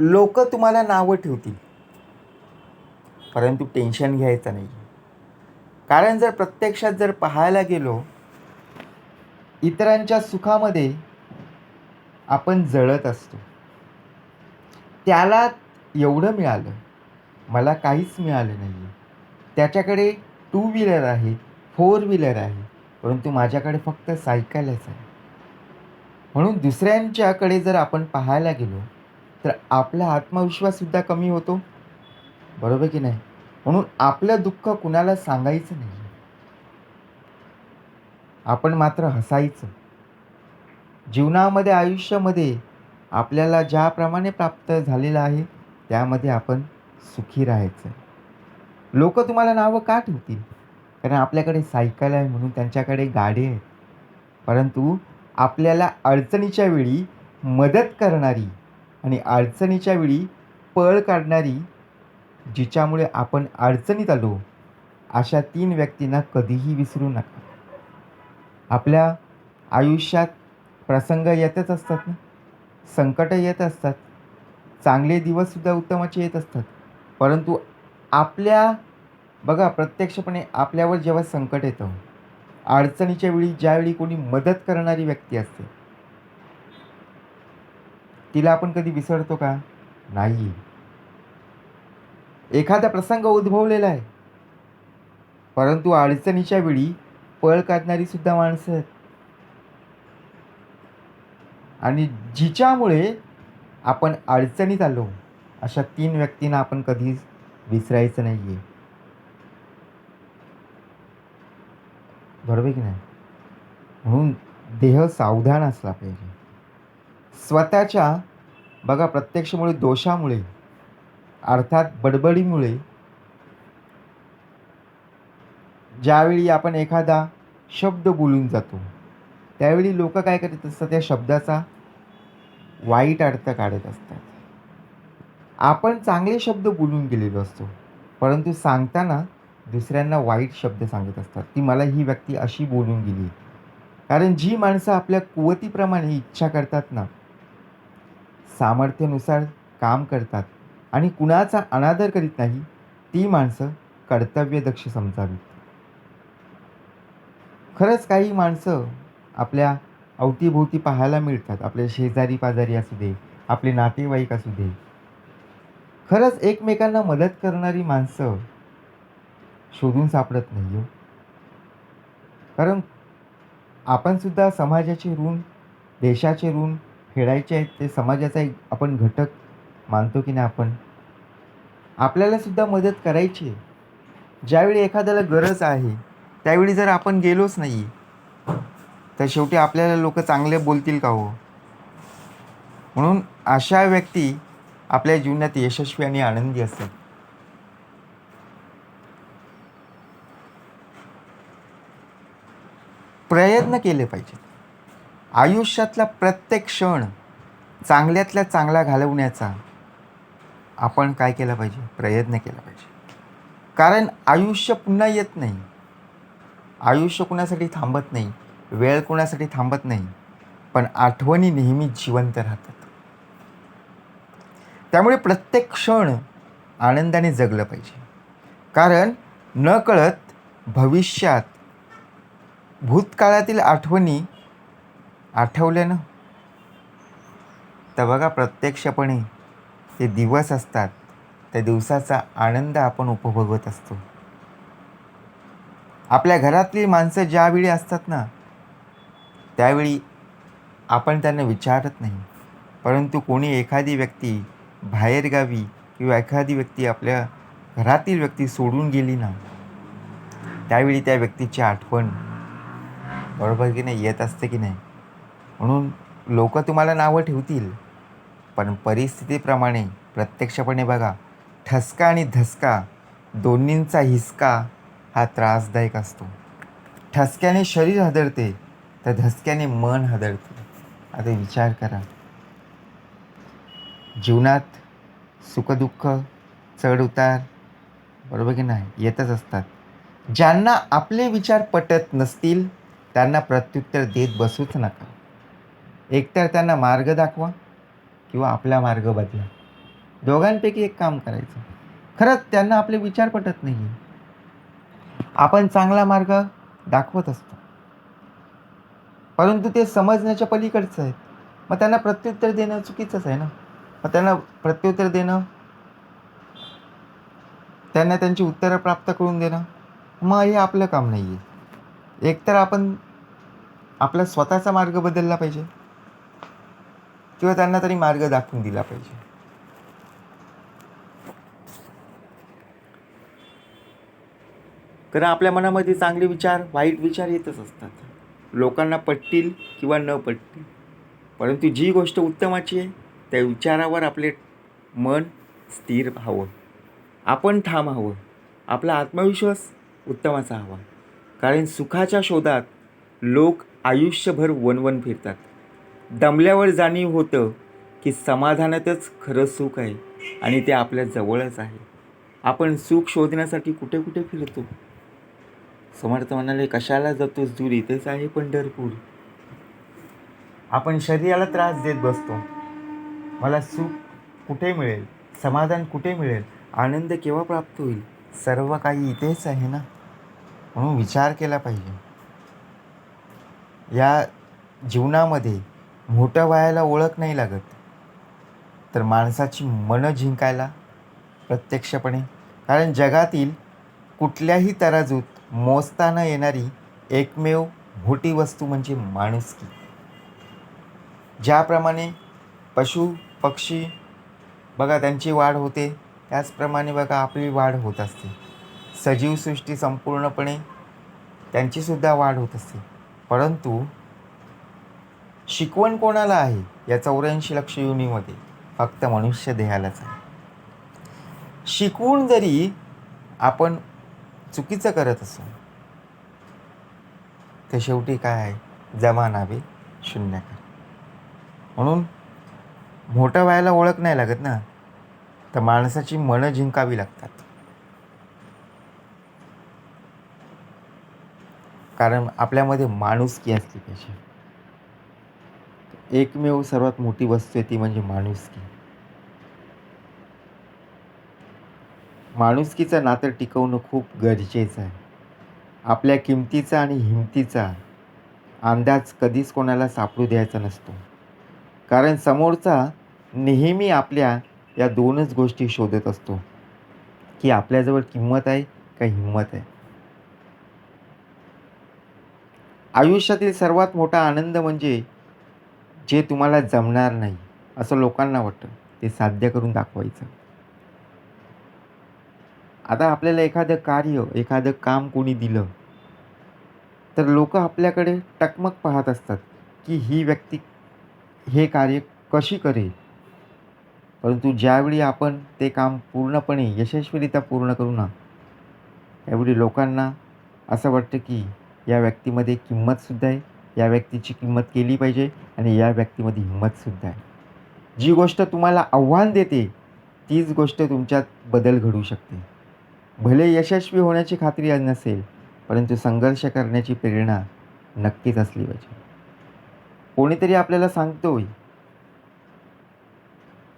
लोक तुम्हाला नावं ठेवतील. परंतु टेन्शन घ्यायचं नाही. कारण जर प्रत्यक्षात जर पाहायला गेलो इतरांच्या सुखामध्ये आपण जळत असतो. त्याला एवढं मिळालं मला काहीच मिळालं नाही आहे त्याच्याकडे टू व्हीलर आहे फोर व्हीलर आहे परंतु माझ्याकडे फक्त सायकलच आहे. म्हणून दुसऱ्यांच्याकडे जर आपण पाहायला गेलो तर आपला आत्मविश्वाससुद्धा कमी होतो. बरोबर की नाही? म्हणून आपलं दुःख कुणाला सांगायचं नाही. आपण मात्र हसायचं. जीवनामध्ये आयुष्यामध्ये आपल्याला ज्याप्रमाणे प्राप्त झालेलं आहे त्यामध्ये आपण सुखी राहायचं. लोक तुम्हाला नावं का ठेवतील? कारण आपल्याकडे सायकल आहे म्हणून त्यांच्याकडे गाडी आहेत परंतु आपल्याला अडचणीच्या वेळी मदत करणारी आणि अडचणीच्या वेळी पळ काढणारी जिच्यामुळे आपण अडचणीत आलो अशा तीन व्यक्तींना कधीही विसरू नका. आपल्या आयुष्यात प्रसंग येतच असतात ना? संकटं येत असतात. चांगले दिवससुद्धा उत्तमाचे येत असतात. परंतु आपल्या बघा प्रत्यक्षपणे आपल्यावर जेव्हा संकट येतं अडचणीच्या वेळी ज्यावेळी कोणी मदत करणारी व्यक्ती असते तिला आपण कधी विसरतो का? नाही. एखादा प्रसंग उद्भवलेला आहे. परंतु अडचणीच्या वेळी पळ काढणारी सुद्धा माणसं आहेत. आणि जिच्यामुळे आपण अडचणीत आलो अशा तीन व्यक्तींना आपण कधीच विसरायचं नाही आहे बरोबर की नाही? म्हणून देह सावधान असला पाहिजे. स्वतःच्या बघा प्रत्यक्षमुळे दोषामुळे अर्थात बडबडीमुळे ज्यावेळी आपण एखादा शब्द बोलून जातो त्यावेळी लोक काय करत असतात त्या शब्दाचा वाईट अर्थ काढत असतात. आपण चांगले शब्द बोलून गेलेलो असतो परंतु सांगताना दुसऱ्यांना वाईट शब्द सांगत असतात. की मला ही व्यक्ती अशी बोलून गेली. कारण जी माणसं आपल्या कुवतीप्रमाणे इच्छा करतात ना सामर्थ्यानुसार काम करतात आणि कुणाचा अनादर करीत नाही ती माणसं कर्तव्यदक्ष समजावीत. खरंच काही माणसं आपल्या अवतीभोवती पाहायला मिळतात. आपले शेजारी पाजारी असू दे आपले नातेवाईक असू दे. खरंच एकमेकांना मदत करणारी माणसं शोधून सापडत नाही हो. कारण आपणसुद्धा समाजाचे ऋण देशाचे ऋण खेळायचे आहेत ते समाजाचा एक आपण घटक मानतो की नाही आपण? आपल्याला सुद्धा मदत करायची आहे. ज्यावेळी एखाद्याला गरज आहे त्यावेळी जर आपण गेलोच नाही तर शेवटी आपल्याला लोक चांगले बोलतील का हो? म्हणून अशा व्यक्ती आपल्या जीवनात यशस्वी आणि आनंदी असतात. प्रयत्न केले पाहिजेत. आयुष्यातला प्रत्येक क्षण चांगल्यातल्या चांगला घालवण्याचा आपण काय केला पाहिजे? प्रयत्न केला पाहिजे. कारण आयुष्य पुन्हा येत नाही. आयुष्य कुणासाठी थांबत नाही? वेळ कुणासाठी थांबत नाही? पण आठवणी नेहमी जिवंत राहतात. त्यामुळे प्रत्येक क्षण आनंदाने जगलं पाहिजे. कारण न कळत भविष्यात भूतकाळातील आठवणी आठवल्यानं तर बघा प्रत्यक्षपणे ते दिवस असतात त्या दिवसाचा आनंद आपण उपभोगत असतो. आपल्या घरातली माणसं ज्यावेळी असतात ना त्यावेळी आपण त्यांना विचारत नाही. परंतु कोणी एखादी व्यक्ती बाहेरगावी किंवा एखादी व्यक्ती आपल्या घरातील व्यक्ती सोडून गेली ना त्यावेळी त्या व्यक्तीची आठवण बरोबर की नाही येत असते की नाही? म्हणून लोक तुम्हाला नावं ठेवतील. पण परिस्थितीप्रमाणे प्रत्यक्षपणे बघा ठसका आणि धसका दोन्हींचा हिसका हा त्रासदायक असतो. ठसक्याने शरीर हादरते तर धसक्याने मन हादरते. आता विचार करा. जीवनात सुखदुःख चढउतार बरोबर की नाही? येतच असतात. ज्यांना आपले विचार पटत नसतील त्यांना प्रत्युत्तर देत बसूच नका. एकतर त्यांना मार्ग दाखवा किंवा आपला मार्ग बदला. दोघांपैकी एक काम करायचं. खरंच त्यांना आपले विचार पटत नाही आपण चांगला मार्ग दाखवत असतो. परंतु ते समजण्याच्या पलीकडचं आहेत मग त्यांना प्रत्युत्तर देणं चुकीचंच आहे ना? मग त्यांना प्रत्युत्तर देणं त्यांना त्यांची उत्तरं प्राप्त करून देणं मग हे आपलं काम नाही आहे एकतर आपण आपला स्वतःचा मार्ग बदलला पाहिजे. किंवा त्यांना तरी मार्ग दाखवून दिला पाहिजे. कारण आपल्या मनामध्ये चांगले विचार वाईट विचार येतच असतात. लोकांना पटतील किंवा न पटतील. परंतु जी गोष्ट उत्तमाची आहे त्या विचारावर आपले मन स्थिर हवं. आपण ठाम हवं. आपला आत्मविश्वास उत्तमाचा हवा. कारण सुखाच्या शोधात लोक आयुष्यभर वनवन फिरतात. दमल्यावर जाणीव होतं की समाधानातच खरं सुख आहे आणि ते आपल्या जवळच आहे. आपण सुख शोधण्यासाठी कुठे कुठे फिरतो? समर्थ म्हणाले कशाला जातोस दूर इथेच आहे पंढरपूर. आपण शरीराला त्रास देत बसतो. मला सुख कुठे मिळेल? समाधान कुठे मिळेल? आनंद केव्हा प्राप्त होईल? सर्व काही इथेच आहे ना? म्हणून विचार केला पाहिजे. या जीवनामध्ये मोठं व्हायला ओळख नाही लागत. तर माणसाची मनं जिंकायला प्रत्यक्षपणे. कारण जगातील कुठल्याही तराजूत मोजता न येणारी एकमेव मोठी वस्तू म्हणजे माणुसकी. ज्याप्रमाणे पशु पक्षी बघा त्यांची वाढ होते त्याचप्रमाणे बघा आपली वाढ होत असते. सजीवसृष्टी संपूर्णपणे त्यांचीसुद्धा वाढ होत असते. परंतु शिकवण कोणाला आहे या चौऱ्याऐंशी लक्ष युनीमध्ये फक्त मनुष्य देहालाच आहे. शिकवून जरी आपण चुकीचं करत असू तर शेवटी काय आहे? जमा नावे शून्य कर. म्हणून मोठं व्हायला ओळख नाही लागत ना तर माणसाची मनं जिंकावी लागतात. कारण आपल्यामध्ये माणुसकी असली पाहिजे? एकमेव सर्वात मोठी वस्तू आहे ती म्हणजे माणुसकी. माणुसकीचं नातं टिकवणं खूप गरजेचं आहे. आपल्या किमतीचा आणि हिमतीचा अंदाज कधीच कोणाला सापडू द्यायचा नसतो. कारण समोरचा नेहमी आपल्या या दोनच गोष्टी शोधत असतो. की आपल्याजवळ किंमत आहे का हिंमत आहे. आयुष्यातील सर्वात मोठा आनंद म्हणजे जे तुम्हाला जमणार नाही असं लोकांना वाटतं ते साध्य करून दाखवायचं. आता आपल्याला एखादं कार्य एखादं काम कोणी दिलं तर लोक आपल्याकडे टकमक पाहत असतात की ही व्यक्ती हे कार्य कशी करेल? परंतु ज्यावेळी आपण ते काम पूर्णपणे यशस्वीरित्या पूर्ण करू ना त्यावेळी लोकांना असं वाटतं की या व्यक्तीमध्ये किंमतसुद्धा आहे. या व्यक्तीची किंमत केली पाहिजे आणि या व्यक्तीमध्ये हिंमतसुद्धा आहे. जी गोष्ट तुम्हाला आव्हान देते तीच गोष्ट तुमच्यात बदल घडू शकते. भले यशस्वी होण्याची खात्री नसेल परंतु संघर्ष करण्याची प्रेरणा नक्कीच असली पाहिजे. कोणीतरी आपल्याला सांगतोय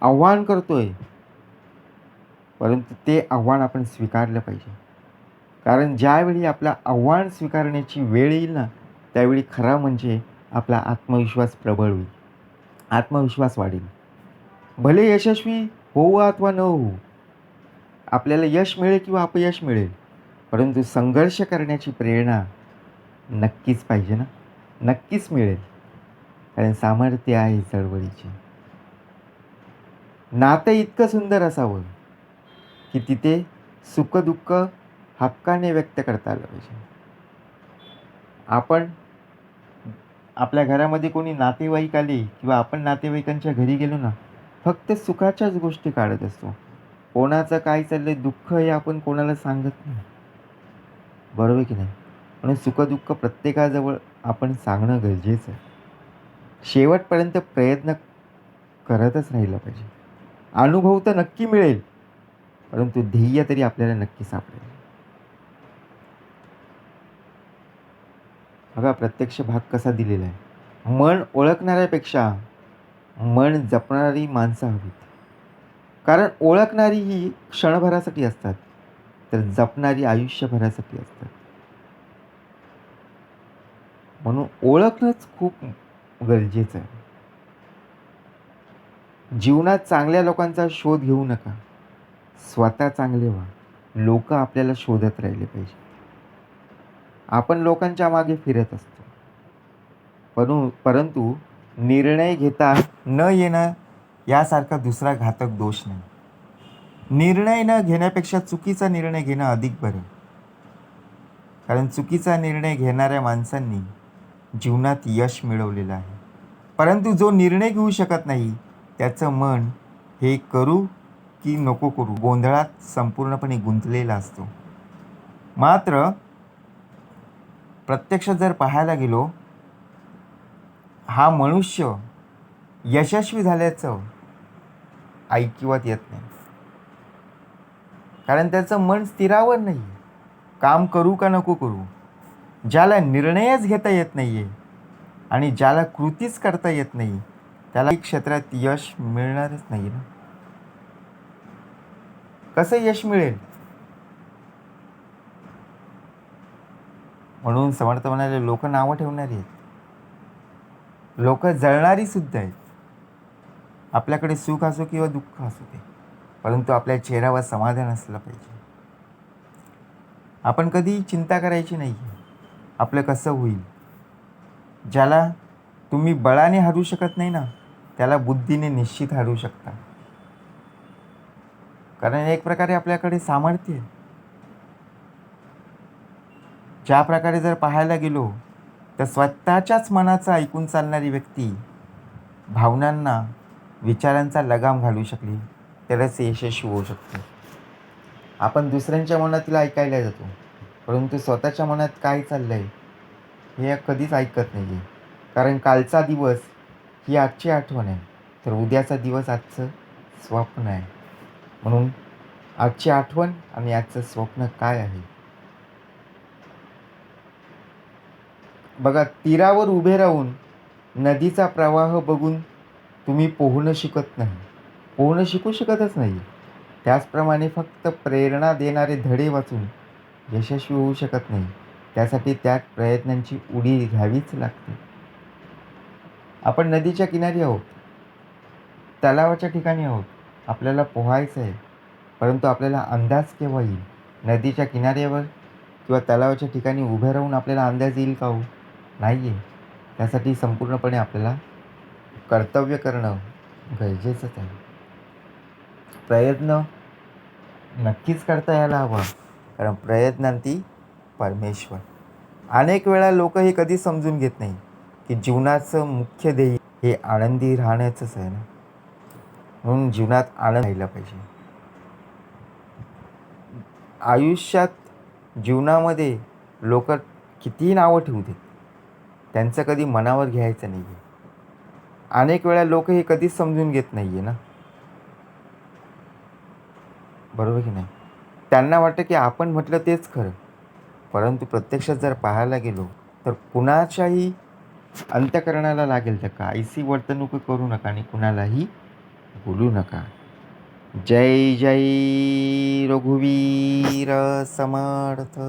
आव्हान करतोय परंतु ते आव्हान आपण स्वीकारलं पाहिजे. कारण ज्यावेळी आपला आव्हान स्वीकारण्याची वेळ येईल ना त्यावेळी खरा म्हणजे आपला आत्मविश्वास प्रबळ होईल. आत्मविश्वास वाढेल. भले यशस्वी होऊ अथवा न होऊ आपल्याला यश मिळेल किंवा अपयश मिळेल परंतु संघर्ष करण्याची प्रेरणा नक्कीच पाहिजे ना? नक्कीच मिळेल. कारण सामर्थ्य आहे चळवळीचे. नातं इतकं सुंदर असावं की तिथे सुखदुःख हक्काने व्यक्त करता आलं पाहिजे. आपण आपल्या घरामध्ये कोणी नातेवाईक आले किंवा आपण नातेवाईकांच्या घरी गेलो ना फक्त सुखाच्याच गोष्टी काढत असतो. कोणाचं काय चाललंय दुःख हे आपण कोणाला सांगत नाही. बरोबर की नाही? म्हणून सुखदुःख प्रत्येकाजवळ आपण सांगणं गरजेचं आहे. शेवटपर्यंत प्रयत्न करतच राहिला पाहिजे. अनुभव तर नक्की मिळेल परंतु ध्येय तरी आपल्याला नक्की सापडेल. बघा प्रत्यक्ष भाग कसा दिलेला आहे? मन ओळखणाऱ्यापेक्षा मन जपणारी माणसं हवीत. कारण ओळखणारी ही क्षणभरासाठी असतात तर जपणारी आयुष्यभरासाठी असतात. म्हणून ओळखणंच खूप गरजेचं आहे. जीवनात चांगल्या लोकांचा शोध घेऊ नका. स्वतः चांगले व्हा. लोक आपल्याला शोधत राहिले पाहिजे. आपण लोकांच्या मागे फिरत असतो. परु परंतु निर्णय घेता न येणं यासारखा दुसरा घातक दोष नाही. निर्णय न घेण्यापेक्षा चुकीचा निर्णय घेणं अधिक बरं. कारण चुकीचा निर्णय घेणाऱ्या माणसांनी जीवनात यश मिळवलेलं आहे. परंतु जो निर्णय घेऊ शकत नाही त्याचं मन हे करू की नको करू गोंधळात संपूर्णपणे गुंतलेला असतो. मात्र प्रत्यक्ष जर पाहायला गेलो हा मनुष्य यशस्वी झाल्याचं ऐकिवात येत नाही. कारण त्याचं मन स्थिरावर नाही काम करू का नको करू? ज्याला निर्णयच घेता येत नाही आहे आणि ज्याला कृतीच करता येत नाही त्याला क्षेत्रात यश मिळणारच नाही ना? कसं यश मिळेल? म्हणून समर्थ म्हणाले लोक नावं ठेवणारी आहेत. लोक जळणारी सुद्धा आहेत. आपल्याकडे सुख असो किंवा दुःख असू दे परंतु आपल्या चेहऱ्यावर समाधान असलं पाहिजे. आपण कधी चिंता करायची नाही. आपलं कसं होईल? ज्याला तुम्ही बळाने हरू शकत नाही ना त्याला बुद्धीने निश्चित हरू शकता. कारण एक प्रकारे आपल्याकडे सामर्थ्य आहे. ज्या प्रकारे जर पाहायला गेलो तर स्वतःच्याच मनाचं ऐकून चालणारी व्यक्ती भावनांना विचारांचा लगाम घालू शकली तरच यशस्वी होऊ शकते. आपण दुसऱ्यांच्या मनातील ऐकायला जातो परंतु स्वतःच्या मनात काय चाललं आहे हे कधीच ऐकत नाही आहे कारण कालचा दिवस ही आजची आठवण आहे तर उद्याचा दिवस आजचं स्वप्न आहे. म्हणून आजची आठवण आणि आजचं स्वप्न काय आहे बघा तीरावर उभे राहून नदीचा प्रवाह बघून तुम्ही पोहणं शिकत नाही. पोहणं शिकू शकतच नाही. त्याचप्रमाणे फक्त प्रेरणा देणारे धडे वाचून यशस्वी होऊ शकत नाही. त्यासाठी त्यात प्रयत्नांची उडी घ्यावीच लागते. आपण नदीच्या किनारी आहोत. तलावाच्या ठिकाणी आहोत. आपल्याला पोहायचं आहे परंतु आपल्याला अंदाज केव्हा येईल? नदीच्या किनाऱ्यावर किंवा तलावाच्या ठिकाणी उभे राहून आपल्याला अंदाज येईल का हो? नाही आहे त्यासाठी संपूर्णपणे आपल्याला कर्तव्य करणं गरजेचंच आहे. प्रयत्न नक्कीच करता यायला हवा कारण प्रयत्नांती परमेश्वर. अनेक वेळा लोक हे कधी समजून घेत नाही की जीवनाचं मुख्य ध्येय हे आनंदी राहण्याचंच आहे ना. म्हणून जीवनात आनंद राहिला पाहिजे. आयुष्यात जीवनामध्ये लोक कितीही नावं ठेवू देत? त्यांचं कधी मनावर घ्यायचं नाही आहे अनेक वेळा लोक हे कधीच समजून घेत नाही आहे ना. बरोबर की नाही? त्यांना वाटतं की आपण म्हटलं तेच खरं. परंतु प्रत्यक्षात जर पाहायला गेलो तर कुणाच्याही अंत्यकरणाला लागेल तर काहीशी वर्तणूक करू नका आणि कुणालाही बोलू नका. जय जय रघुवीर समर्थ.